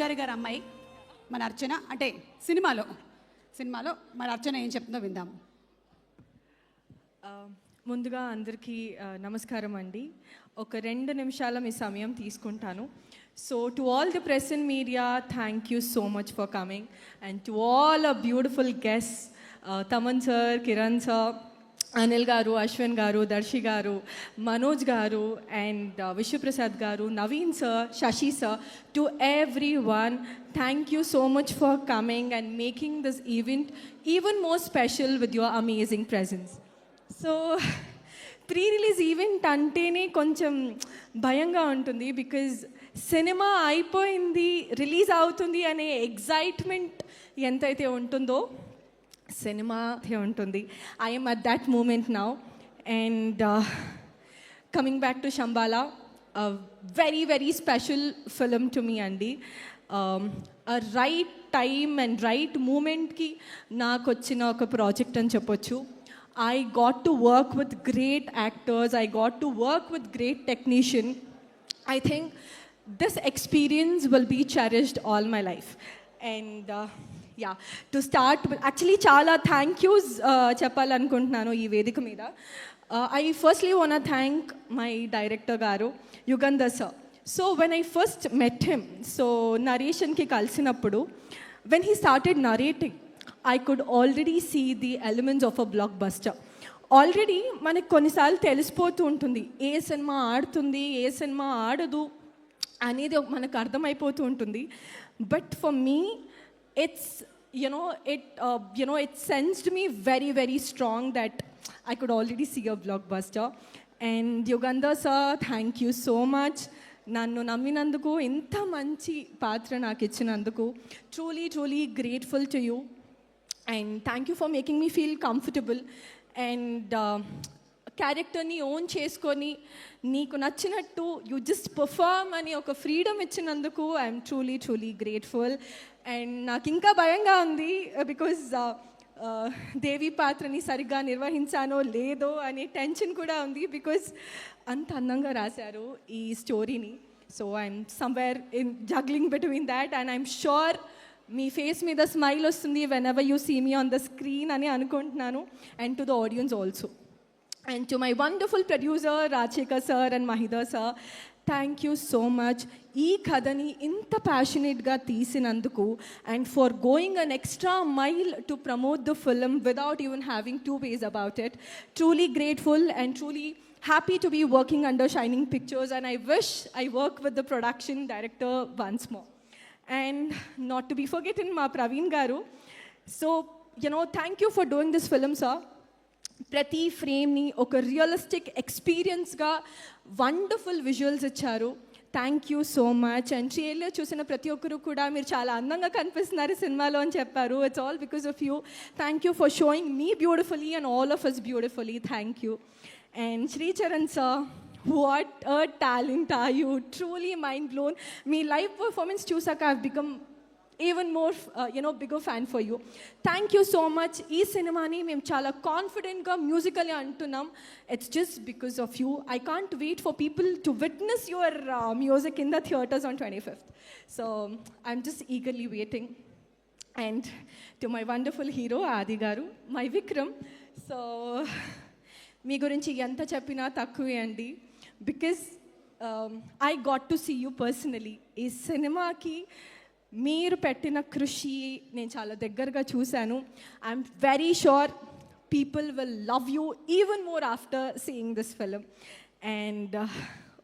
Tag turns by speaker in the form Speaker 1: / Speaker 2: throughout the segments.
Speaker 1: గారి గారి అమ్మాయి మన అర్చన అంటే సినిమాలో సినిమాలో మన అర్చన ఏం చెప్తుందో విందాము
Speaker 2: ముందుగా అందరికీ నమస్కారం అండి. ఒక రెండు నిమిషాల మీ సమయం తీసుకుంటాను. So to all the press and media thank you so much for coming and to all a beautiful guest Thaman sir Kiran sir Anil garu Ashwin గారు దర్శి గారు మనోజ్ గారు and uh, Vishwaprasad garu Naveen sir Shashi sir to every one thank you so much for coming and making this event even more special with your amazing presence so pre release event అంటేనే కొంచెం భయంగా ఉంటుంది because సినిమా అయిపోయింది release అవుతుంది అనే ఎగ్జైట్మెంట్ ఎంతైతే ఉంటుందో సినిమా ఉంటుంది. I'm at that moment now and coming back to Shambhala very very special film to me అండి రైట్ టైం అండ్ రైట్ మూమెంట్కి నాకు వచ్చిన ఒక ప్రాజెక్ట్ అని చెప్పొచ్చు. I got to work with great actors I got to work with great technician I think this experience will be cherished all my life and yeah to start actually చాలా thank yous uh, చెప్పాలనుకుంటున్నాను ఈ వేదిక మీద. I firstly one thank my director గారు Yugandhar sir so when I first met him so నరేషన్కి కలిసినప్పుడు when he started narrating I could already see the elements of a blockbuster already మనకి కొన్నిసార్లు తెలిసిపోతూ ఉంటుంది ఏ సినిమా ఆడుతుంది ఏ సినిమా ఆడదు అనేది మనకు అర్థమైపోతూ ఉంటుంది. But for me it's you know it uh, you know it sensed me very very strong that I could already see a blockbuster. And Yoganda sir, thank you so much. నన్ను నమ్మినందుకు ఇంత మంచి పాత్ర నాకు ఇచ్చినందుకు truly truly grateful to you and thank you for making me feel comfortable and క్యారెక్టర్ని own చేసుకొని నీకు నచ్చినట్టు యు జస్ట్ పర్ఫామ్ అని ఒక ఫ్రీడమ్ ఇచ్చినందుకు I'm truly truly grateful and నాకు ఇంకా భయంగా ఉంది uh, because uh, uh, Devi పాత్రని సరిగ్గా నిర్వహించానో లేదో అనే టెన్షన్ కూడా ఉంది బికాజ్ అంత అందంగా రాశారు ఈ స్టోరీని so I'm somewhere in juggling between that and I'm sure మీ ఫేస్ మీద స్మైల్ వస్తుంది whenever you see me on the screen అని అనుకుంటున్నాను. And to the audience also and to my wonderful producer Rajasekhar sir and Mahida sir thank you so much ఈ కథని ఇంత ప్యాషనేట్గా తీసినందుకు and for going an extra mile to promote the film without even having two ways about it truly grateful and truly happy to be working under Shining Pictures, and I wish I work with the production director once more. And not to be forgotten, Ma Praveen Garu. So, you know, thank you for doing this film, sir. ప్రతి ఫ్రేమ్ని ఒక realistic ఎక్స్పీరియన్స్గా wonderful visuals ఇచ్చారు. Thank you so much. And trailer చూసిన ప్రతి ఒక్కరు కూడా మీరు చాలా అందంగా కనిపిస్తున్నారు సినిమాలో అని చెప్పారు. It's all because of you thank you for showing me beautifully and all of us beautifully thank you and Sricharan sir what a talent are you truly mind blown మీ లైవ్ పర్ఫార్మెన్స్ చూసాక I become even more you know bigger fan for you thank you so much ఈ సినిమాని మేము చాలా కాన్ఫిడెంట్గా musically అంటున్నాం. It's just because of you I can't wait for people to witness your music in the theatres on twenty fifth so I'm just eagerly waiting and to my wonderful hero Aadi garu my Vikram so మీ గురించి ఎంత చెప్పినా తక్కువే అండి. Because I got to see you personally ఈ సినిమాకి మీరు పెట్టిన కృషి నేను చాలా దగ్గరగా చూశాను. I'm very sure people will love you even more after seeing this film and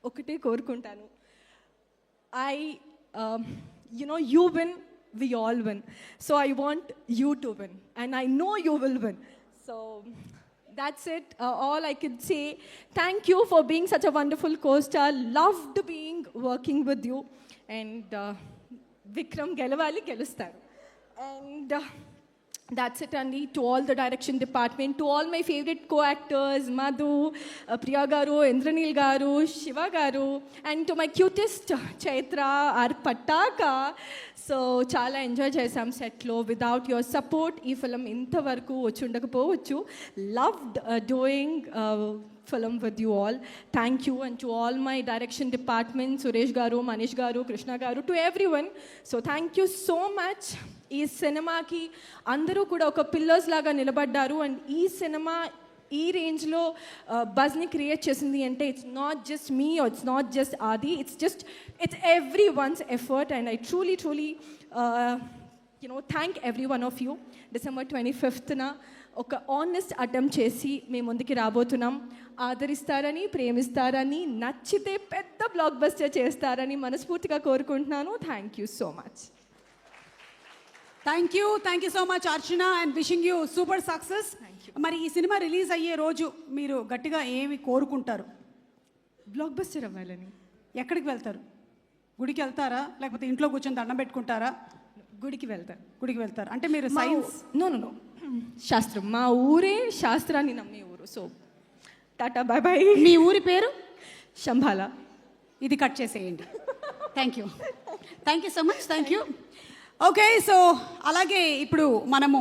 Speaker 2: ఒకటే కోరుకుంటాను. I you know you win we all win so I want you to win and I know you will win so that's it all I can say thank you for being such a wonderful costar loved being working with you and Vikram గెలవాలి గెలుస్తారు. And That's it, Andy. To all the direction department, to all my favorite co-actors, Madhu, uh, Priya Garu, Indranil Garu, Shiva Garu, and to my cutest Chaitra, our Pataka. So చాలా enjoy చేసాం సెట్లో without your support ఈ film ఇంతవరకు వచ్చి ఉండకపోవచ్చు loved doing film with you all thank you and to all my direction department Suresh గారు మనీష్ గారు కృష్ణ గారు to every one so thank you so much ఈ సినిమాకి అందరూ కూడా ఒక పిల్లర్స్ లాగా నిలబడ్డారు. అండ్ ఈ సినిమా ఈ రేంజ్లో బజ్ని క్రియేట్ చేసింది అంటే it's not just me it's not just Aadi it's just it's every once effort and I truly truly you know thank every one of you December twenty ఫిఫ్త్న ఒక ఆనెస్ట్ అటెంప్ట్ చేసి మేము ముందుకి రాబోతున్నాం. ఆదరిస్తారని ప్రేమిస్తారని నచ్చితే పెద్ద బ్లాక్ బస్టర్ చేస్తారని మనస్ఫూర్తిగా కోరుకుంటున్నాను. Thank you so much
Speaker 1: thank you thank you so much Archana and wishing you super success మరి ఈ సినిమా రిలీజ్ అయ్యే రోజు మీరు గట్టిగా ఏమి కోరుకుంటారు?
Speaker 2: బ్లాక్ బస్టర్ అవ్వాలని.
Speaker 1: ఎక్కడికి వెళ్తారు? గుడికి వెళ్తారా? లేకపోతే ఇంట్లో కూర్చొని దండం పెట్టుకుంటారా?
Speaker 2: గుడికి వెళ్తాను
Speaker 1: గుడికి వెళ్తారు. అంటే మీరు
Speaker 2: సైన్స్? నో నో శాస్త్రం. మా ఊరే శాస్త్రాన్ని నమ్మే ఊరు. So tata bye bye.
Speaker 1: మీ ఊరి పేరు?
Speaker 2: శంభాల.
Speaker 1: ఇది కట్ చేసేయండి. Thank you thank you so much thank you okay so అలాగే ఇప్పుడు మనము